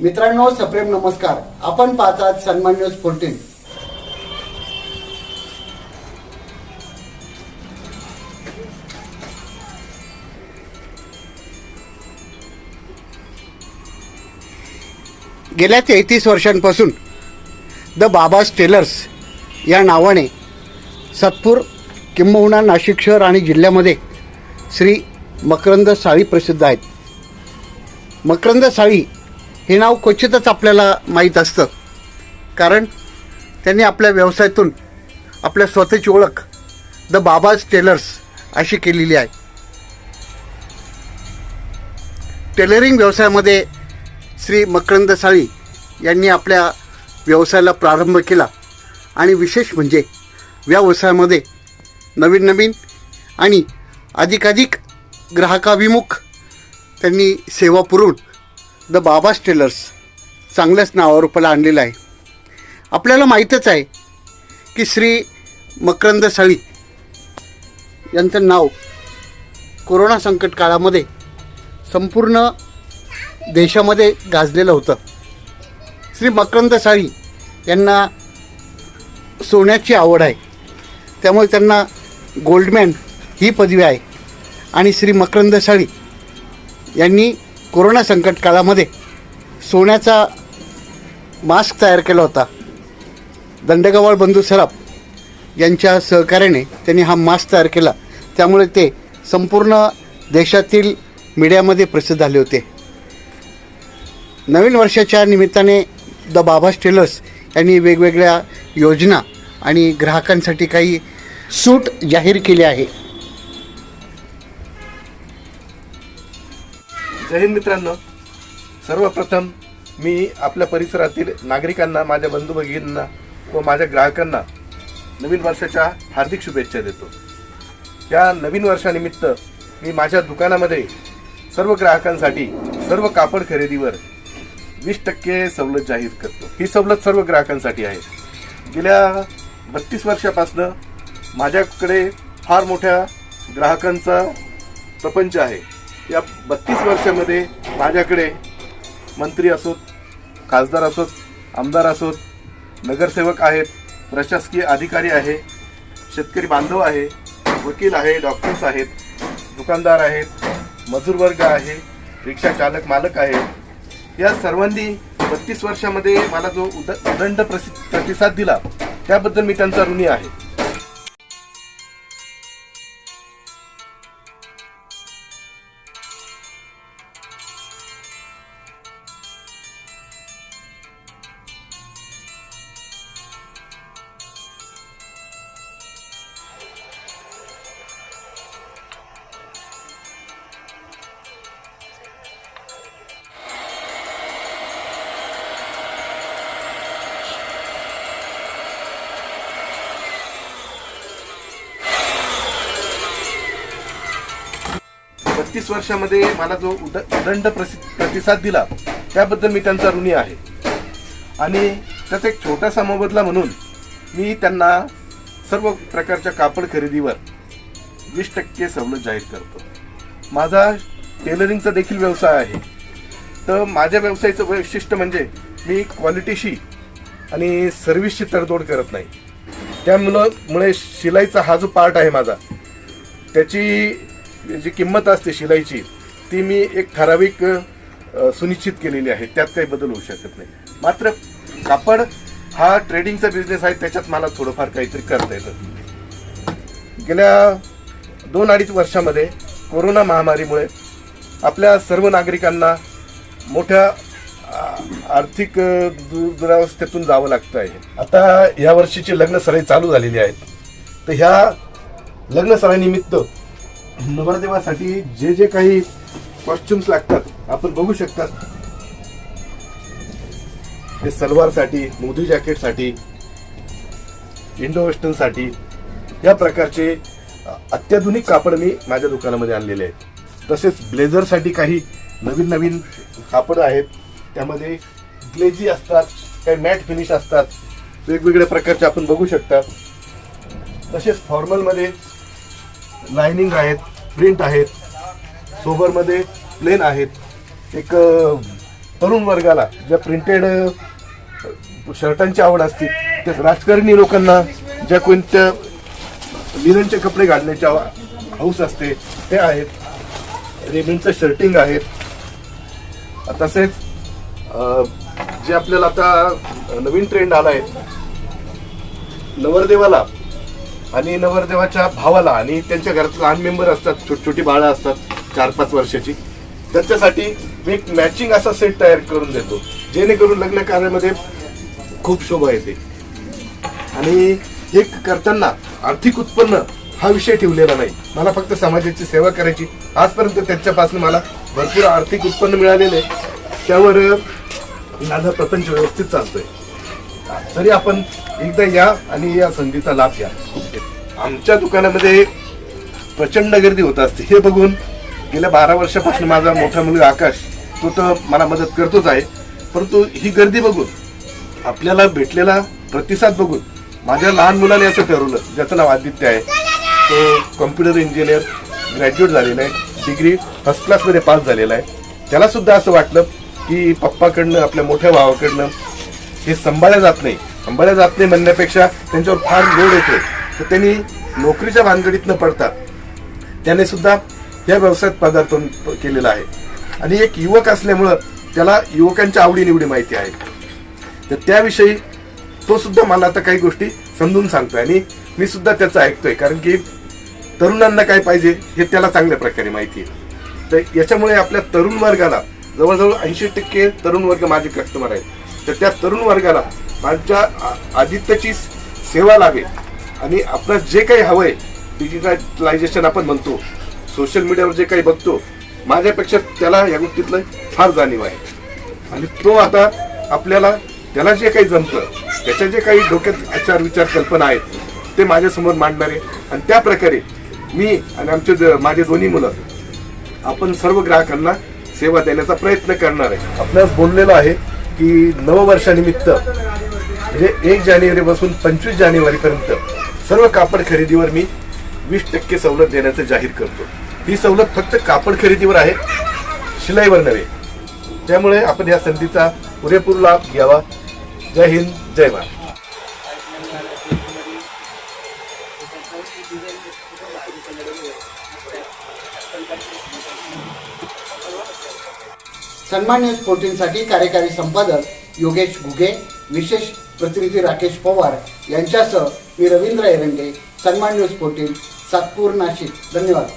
मित्रांनो सप्रेम नमस्कार. आपण पाहतात सन्मान न्यूज फोर्टीन गेल्या तेहतीस वर्षांपासून द बाबाज टेलर्स या नावाने सातपूर किंबहुना नाशिक शहर आणि जिल्ह्यामध्ये श्री मकरंद साळी प्रसिद्ध आहेत. मकरंद साळी हे नाव क्वचितच आपल्याला माहीत असतं. कारण त्यांनी आपल्या व्यवसायातून आपल्या स्वतःची ओळख द बाबाज टेलर्स अशी केलेली आहे. टेलरिंग व्यवसायामध्ये श्री मकरंद साळी यांनी आपल्या व्यवसायाला प्रारंभ केला. आणि विशेष म्हणजे व्यवसायामध्ये नवीन नवीन आणि अधिकाधिक ग्राहकाभिमुख त्यांनी सेवा पुरवून द बाबा टेलर्स चांगल्याच नावावर आणलेलं आहे. आपल्याला माहीतच आहे की श्री मकरंद साळी यांचं नाव कोरोना संकट काळामध्ये संपूर्ण देशामध्ये गाजलेलं होतं. श्री मकरंद साळी यांना सोन्याची आवड आहे. त्यामुळे त्यांना गोल्डमॅन ही पदवी आहे. आणि श्री मकरंद साळी यांनी कोरोना संकट काळामध्ये सोन्याचा मास्क तयार केला होता. दंडगवाळ बंधू सराफ यांच्या सहकार्याने त्यांनी हा मास्क तयार केला. त्यामुळे ते संपूर्ण देशातील मीडियामध्ये प्रसिद्ध झाले होते. नवीन वर्षाच्या निमित्ताने द बाबा टेलर्स यांनी वेगवेगळ्या योजना आणि ग्राहकांसाठी काही सूट जाहीर केली आहे. जय हिंद मित्रांनो. सर्वप्रथम मी आपल्या परिसरातील नागरिकांना माझ्या बंधू भगिनींना व माझ्या ग्राहकांना नवीन वर्षाच्या हार्दिक शुभेच्छा देतो. या नवीन वर्षानिमित्त मी माझ्या दुकानामध्ये सर्व ग्राहकांसाठी सर्व कापड खरेदीवर वीस टक्के सवलत जाहीर करतो. ही सवलत सर्व ग्राहकांसाठी आहे. गेल्या बत्तीस वर्षापासनं माझ्याकडे फार मोठ्या ग्राहकांचा प्रपंच आहे. या बत्तीस वर्षामध्ये माझ्याकडे मंत्री असोत खासदार असोत आमदार असोत नगरसेवक आहेत प्रशासकीय अधिकारी आहे शेतकरी बांधव आहे वकील आहे डॉक्टर्स आहेत दुकानदार आहेत मजूर वर्ग आहे रिक्षा चालक मालक आहे या सर्वांनी बत्तीस वर्षामध्ये मला जो उद उदंड प्रसि प्रतिसाद दिला त्याबद्दल मी त्यांचा ऋणी आहे. बत्तीस वर्षामध्ये मला जो उद उदंड प्रसि प्रतिसाद दिला त्याबद्दल मी त्यांचा ऋणी आहे. आणि त्याचा एक छोटासा मोबदला म्हणून मी त्यांना सर्व प्रकारच्या कापड खरेदीवर वीस टक्के सवलत जाहीर करतो. माझा टेलरिंगचा देखील व्यवसाय आहे. तर माझ्या व्यवसायाचं वैशिष्ट्य म्हणजे मी क्वालिटीशी आणि सर्व्हिसची तडजोड करत नाही. त्यामुळं मुळे शिलाईचा हा जो पार्ट आहे माझा त्याची जी किंमत असते शिलाईची ती मी एक ठराविक सुनिश्चित केलेली आहे. त्यात काही बदल होऊ शकत नाही. मात्र कापड हा ट्रेडिंगचा बिझनेस आहे त्याच्यात मला थोडंफार काहीतरी करता येतं. गेल्या दोन अडीच वर्षामध्ये कोरोना महामारीमुळे आपल्या सर्व नागरिकांना मोठ्या आर्थिक दुरावस्थेतून जावं लागतं आहे. आता या वर्षीची लग्नसराई चालू झालेली आहेत तर ह्या लग्नसरानिमित्त नवरदेवासाठी जे जे काही कॉस्ट्युम्स लागतात आपण बघू शकतात. हे सलवारसाठी मोदी जॅकेटसाठी इंडो वेस्टर्नसाठी या प्रकारचे अत्याधुनिक कापड मी माझ्या दुकानामध्ये आणलेले आहेत. तसेच ब्लेझरसाठी काही नवीन नवीन कापड आहेत. त्यामध्ये ग्लेजी असतात काही मॅट फिनिश असतात. वेगवेगळ्या प्रकारचे आपण बघू शकता. तसेच फॉर्मलमध्ये लाइनिंग आहेत प्रिंट आहेत सोबरमध्ये प्लेन आहेत. एक तरुण वर्गाला ज्या प्रिंटेड शर्टांची आवड असते त्या राजकारणी लोकांना ज्या कोणत्या लिननचे कपडे घालण्याच्या हौस असते ते आहेत. रेमंडचं शर्टिंग आहेत तसेच जे आपल्याला आता नवीन ट्रेंड आला आहे नवरदेवाला आणि नवरदेवाच्या भावाला आणि त्यांच्या घरात लहान मेंबर असतात छोटी छोटी बाळं असतात चार पाच वर्षाची. त्यांच्यासाठी मी एक मॅचिंग असा सेट तयार करून देतो जेणेकरून लग्न कार्यामध्ये खूप शोभा येते. आणि हे करताना आर्थिक उत्पन्न हा विषय ठेवलेला नाही. मला फक्त समाजाची सेवा करायची. आजपर्यंत त्यांच्यापासून मला भरपूर आर्थिक उत्पन्न मिळालेलं आहे. त्यावर माझा प्रपंच व्यवस्थित चालतोय. तरी आपण एकदा या आणि या संधीचा लाभ घ्या. आमच्या दुकानामध्ये प्रचंड गर्दी होत असते. हे बघून गेल्या बारा वर्षापासून माझा मोठा मुलगा आकाश तो तर मला मदत करतोच आहे. परंतु ही गर्दी बघून आपल्याला भेटलेला प्रतिसाद बघून माझ्या लहान मुलाने असं ठरवलं ज्याचं नाव आदित्य आहे. तो कॉम्प्युटर इंजिनियर ग्रॅज्युएट झालेला आहे. डिग्री फर्स्ट क्लासमध्ये पास झालेला आहे. त्यालासुद्धा असं वाटलं की पप्पाकडनं आपल्या मोठ्या भावाकडनं हे सांभाळल्या जात नाही. सांभाळल्या जात नाही म्हणण्यापेक्षा त्यांच्यावर फार लोड येतो तर त्यांनी नोकरीच्या भानगडीत न पडता त्याने सुद्धा या व्यवसायात पदार्पण केलेलं आहे. आणि एक युवक असल्यामुळं त्याला युवकांच्या आवडीनिवडी माहिती आहे. तर त्याविषयी तो सुद्धा मला आता काही गोष्टी समजून सांगतोय आणि मी सुद्धा त्याचं ऐकतोय. कारण की तरुणांना काय पाहिजे हे त्याला चांगल्या प्रकारे माहिती आहे. तर याच्यामुळे आपल्या तरुण वर्गाला जवळजवळ ऐंशी टक्के तरुण वर्ग माझे कस्टमर आहेत. तर त्या तरुण वर्गाला माझ्या आ- आदित्यची सेवा लाभेल. आणि आपलं जे काही हवंय डिजिटलायझेशन आपण म्हणतो सोशल मीडियावर जे काही बघतो माझ्यापेक्षा त्याला या गोष्टीतलं फार जाणीव आहे. आणि तो आता आपल्याला त्याला जे काही जमतं त्याच्या जे काही डोक्यात आचार विचार कल्पना आहेत ते माझ्यासमोर मांडणार आहे. आणि त्या प्रकारे मी आणि आमचे ज- माझे दोन्ही मुलं आपण सर्व ग्राहकांना सेवा देण्याचा प्रयत्न करणार आहे. आपल्यास बोललेलो आहे की नववर्षानिमित्त म्हणजे एक जानेवारीपासून पंचवीस जानेवारीपर्यंत सर्व कापड खरेदीवर मी वीस टक्के सवलत देण्याचं जाहीर करतो. ही सवलत फक्त कापड खरेदीवर आहे शिलाईवर नव्हे. त्यामुळे आपण या संधीचा पुरेपूर लाभ घ्यावा. जय हिंद जय महाराष्ट्र. सन्मान न्यूज फोर्टीनसाठी कार्यकारी संपादक योगेश घुगे विशेष प्रतिनिधी राकेश पवार यांच्यासह मी रवींद्र एरंडे सन्मान न्यूज फोर्टीन सातपूर नाशिक. धन्यवाद.